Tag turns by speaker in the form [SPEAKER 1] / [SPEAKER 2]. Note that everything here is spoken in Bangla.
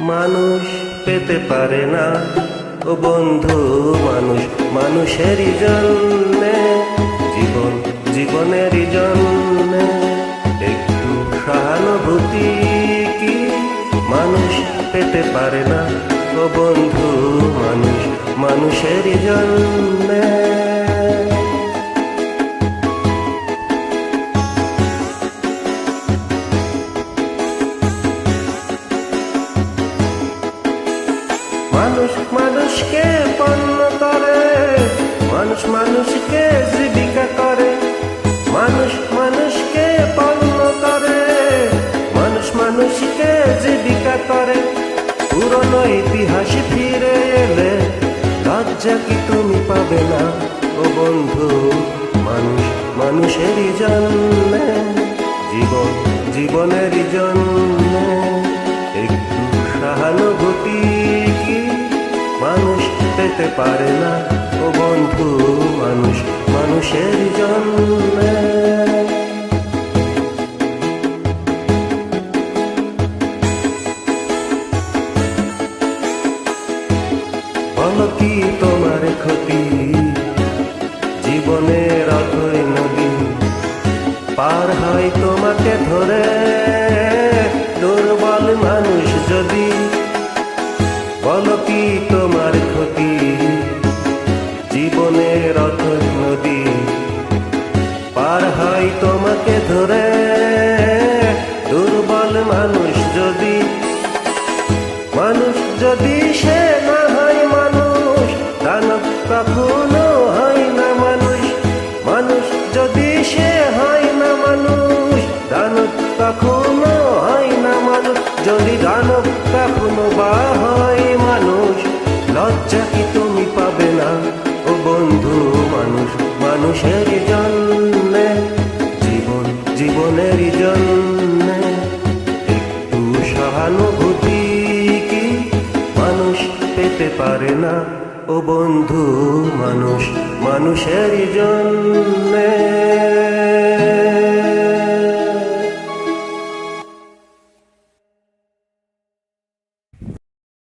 [SPEAKER 1] মানুষ পেতে পারে না। ও বন্ধু, মানুষ, মানুষেরই জন্যে, জীবন, জীবনেরই জন্যে। একটু সহানুভূতি কি? মানুষ পেতে পারে না। ও বন্ধু, মানুষ, মানুষেরই জন্যে। মানুষ মানুষকে পণ্য করে, মানুষ মানুষকে জীবিকা করে, মানুষ মানুষকে পণ্য করে, মানুষ মানুষকে জীবিকা করে। পুরনো ইতিহাস ফিরে এলে লজ্জা কি তুমি পাবে না? ও বন্ধু, মানুষ মানুষেরই জন্যে জীবন জীবনেরই জন্যে পেতে পারে না। ও বন্ধু মানুষ, মানুষের জন্যে বলো কি তোমার ক্ষতি? জীবনের অথই নদী পার হয় তোমাকে ধরে। মানুষ যদি সে না হয় মানুষ, দানব কখনো হয় না মানুষ। মানুষ যদি সে হয় না মানুষ, দানব কখনো হয় না মানুষ। যদি দানব কখনো বা হয় মানুষ, লজ্জা কি তুমি পাবে না? ও বন্ধু মানুষ, মানুষের জন্যে, জীবন, জীবনের জন্যে, একটু সহানুভূতি পেতে পারে না। ও বন্ধু মানুষ মানুষের জন্যে।